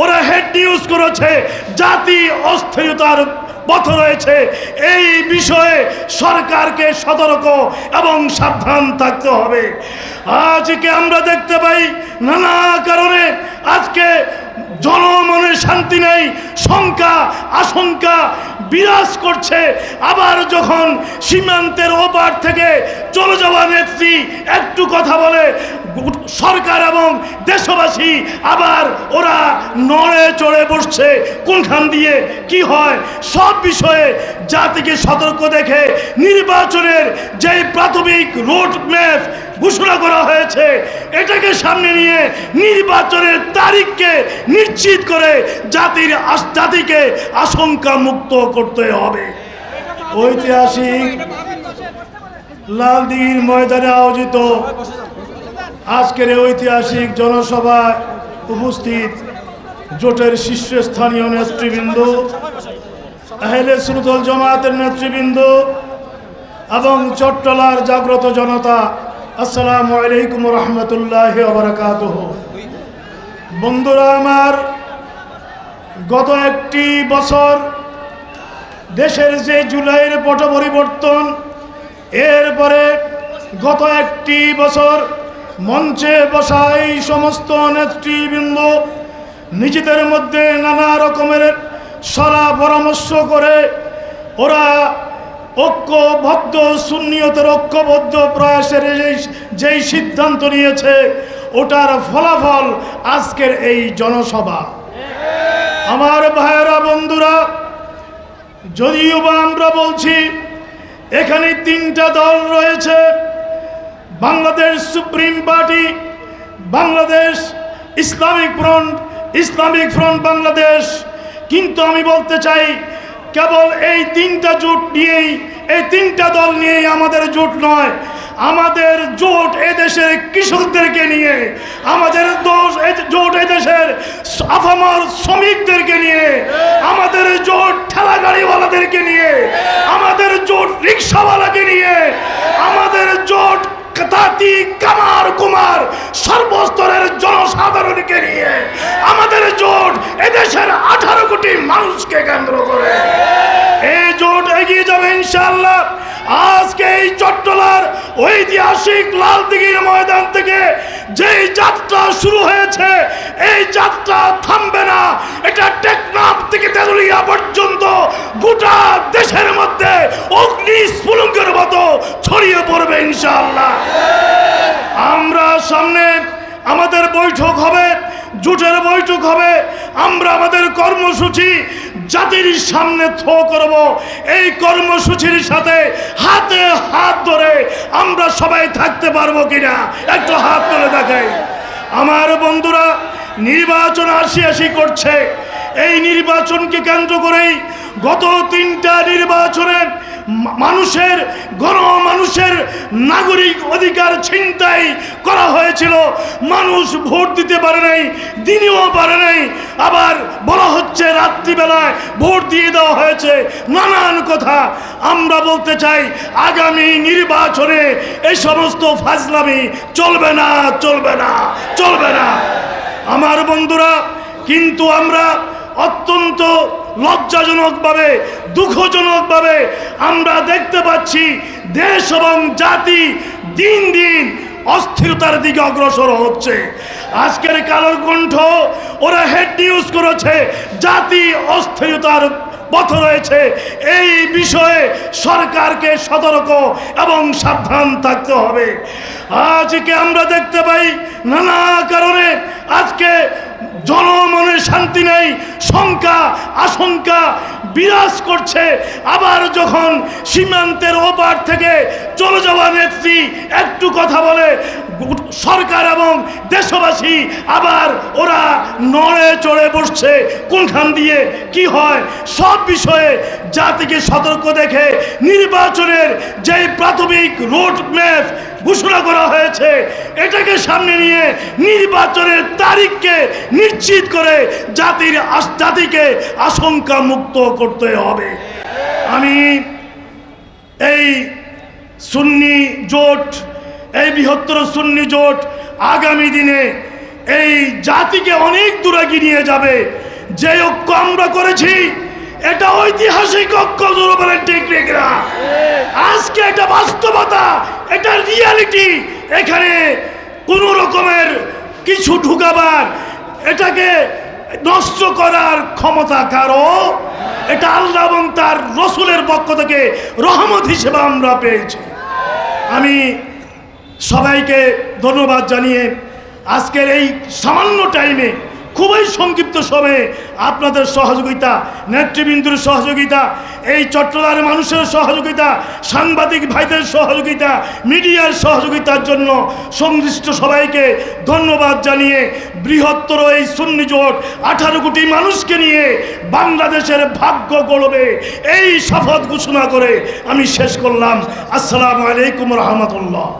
ওরা head news করেছে, জাতি অস্থিরতার পথ রয়েছে। এই বিষয়ে সরকারকে সতর্ক এবং সাবধান থাকতে হবে। আজকে আমরা দেখতে পাই নানা কারণে আজকে জনমনে শান্তি নেই, শঙ্কা, আশঙ্কা বিরাজ করছে। আবার যখন সীমান্তের ওপার থেকে চলে যাওয়া নেত্রী একটু কথা বলে, সরকার এবং দেশবাসী, আবার ওরা নড়ে চড়ে বসছে কোনখান দিয়ে, কি হয়? সব বিষয়ে জাতিকে সতর্ক দেখে নির্বাচনের যে প্রাথমিক রোড ম্যাপ ঘোষণা করা হয়েছে। এটাকে সামনে নিয়ে নির্বাচনের তারিখকে নিশ্চিত করে জাতির জাতিকে আশঙ্কা মুক্ত করতে হবে। ঐতিহাসিক লালদিঘির ময়দানে আয়োজিত আজকের ঐতিহাসিক জনসভায় উপস্থিত জোটের শীর্ষস্থানীয় নেতৃবৃন্দ, আহলে সুরতল জামায়াতের নেতৃবৃন্দ এবং চট্টলার জাগ্রত জনতা আসসালামু আলাইকুম রহমতুল্লাহ বারকাত বন্ধুরা আমার, গত একটি বছর দেশের যে জুলাইয়ের পট পরিবর্তন, এরপরে গত একটি বছর মঞ্চে বসা এই সমস্ত নেতৃবৃন্দ, নিজেদের মধ্যে নানা রকমের সলা পরামর্শ করে ওরা ঐক্যবদ্ধ শূন্যতের ঐক্যবদ্ধ প্রয়াসের যেই সিদ্ধান্ত নিয়েছে, ওটার ফলাফল আজকের এই জনসভা। আমার ভাইয়েরা, বন্ধুরা, যদিও বা আমরা বলছি, এখানে তিনটা দল রয়েছে, Bangladesh supreme party, Bangladesh Islamic front Islamic front Bangladesh. কিন্তু আমি বলতে চাই কেবল এই তিনটা জোট নিয়েই, এই তিনটা দল নিয়েই আমাদের জোট নয়, আমাদের জোট এদেশের কৃষকদেরকে নিয়ে, আমাদের দোষ জোট এদেশের আফামার শ্রমিকদেরকে নিয়ে, আমাদের জোট ঠেলা গাড়িওয়ালাদেরকে নিয়ে, আমাদের জোট রিক্সাওয়ালাকে নিয়ে আমাদের জোট কামার কুমার সর্বস্তরের জনসাধারণকে নিয়ে আমাদের জোট এদেশের আঠারো কোটি মানুষকে কেন্দ্র করে। এই জোট এগিয়ে যাবে ইনশাল্লাহ আজকে এই চট্টলার ঐতিহাসিক লালদিঘির ময়দান থেকে যেই যাত্রা শুরু হয়েছে, এই যাত্রা থামবে না। এটা টেকনাফ থেকে তেঁতুলিয়া পর্যন্ত গোটা দেশের মধ্যে অগ্নি স্ফুলঙ্গের মতো ছড়িয়ে পড়বে ইনশাআল্লাহ। আমরা সামনে আমাদের বৈঠক হবে, জুটের বৈঠক হবে, আমরা আমাদের কর্মসূচি জাতির সামনে থ্রো করব। এই কর্মসূচির সাথে হাতে হাত ধরে আমরা সবাই থাকতে পারব কিনা, একটু হাত তুলে দেখাই। আমার বন্ধুরা, নির্বাচন আসি আসি করছে। এই নির্বাচনকে কেন্দ্র করেই গত তিনটা নির্বাচনে মানুষের গণ মানুষের নাগরিক অধিকার ছিনতাই করা হয়েছিল। মানুষ ভোট দিতে পারে নাই, দিনেও পারে নাই। আবার বলা হচ্ছে রাত্রিবেলায় ভোট দিয়ে দেওয়া হয়েছে। নানান কথা আমরা বলতে চাই, আগামী নির্বাচনে এই সমস্ত ফাজলামি চলবে না চলবে না চলবে না। আমার বন্ধুরা, কিন্তু আমরা অত্যন্ত লজ্জাজনকভাবে, দুঃখজনকভাবে আমরা দেখতে পাচ্ছি দেশ এবং জাতি দিন দিন অস্থিরতার দিকে অগ্রসর হচ্ছে। আজকের কালোর কণ্ঠ, ওরা হেড নিউজ করেছে, জাতি অস্থিরতার পথ রয়েছে। এই বিষয়ে সরকারকে সতর্ক এবং সাবধান থাকতে হবে। আজকে আমরা দেখতে পাই নানা কারণে আজকে জনমনে শান্তি নেই, শঙ্কা, আশঙ্কা বিরাজ করছে। আবার যখন সীমান্তের ওপার থেকে চলে যাওয়া নেত্রী একটু কথা বলে, সরকার এবং দেশবাসী আবার ওরা নড়ে চড়ে বসছে, কোনখান দিয়ে কি হয়, সব বিষয়ে জাতিকে সতর্ক দেখে নির্বাচনের যে প্রাথমিক রোড ম্যাপ ঘোষণা করা হয়েছে। এটাকে সামনে নিয়ে নির্বাচনের তারিখকে নিশ্চিত করে জাতির জাতিকে আশঙ্কা মুক্ত করতে হবে। আমি এই সুন্নি জোট, এই বৃহত্তর সুন্নি জোট আগামী দিনে এই জাতিকে অনেক দূরে এগিয়ে নিয়ে যাবে। যে ঐক্য আমরা করেছি এটা ঐতিহাসিক ঐক্য দুর্বলের টেকনিক না আজকে এটা বাস্তবতা, এটা রিয়ালিটি এখানে কোনো রকমের কিছু ঢুকাবার, এটাকে নষ্ট করার ক্ষমতা কারও? এটা আল্লাহ এবং তার রসুলের পক্ষ থেকে রহমত হিসেবে আমরা পেয়েছি। আমি সবাইকে ধন্যবাদ জানিয়ে আজকের এই সামান্য টাইমে খুবই সংক্ষিপ্ত সময়ে আপনাদের সহযোগিতা, নেতৃবৃন্দুর সহযোগিতা, এই চট্টগ্রামের মানুষের সহযোগিতা, সাংবাদিক ভাইদের সহযোগিতা, মিডিয়ার সহযোগিতার জন্য সংশ্লিষ্ট সবাইকে ধন্যবাদ জানিয়ে বৃহত্তর এই সুন্নি জোট আঠারো কোটি মানুষকে নিয়ে বাংলাদেশের ভাগ্য গড়বে। এই শপথ ঘোষণা করে আমি শেষ করলাম। আসসালামু আলাইকুম রহমতুল্লাহ।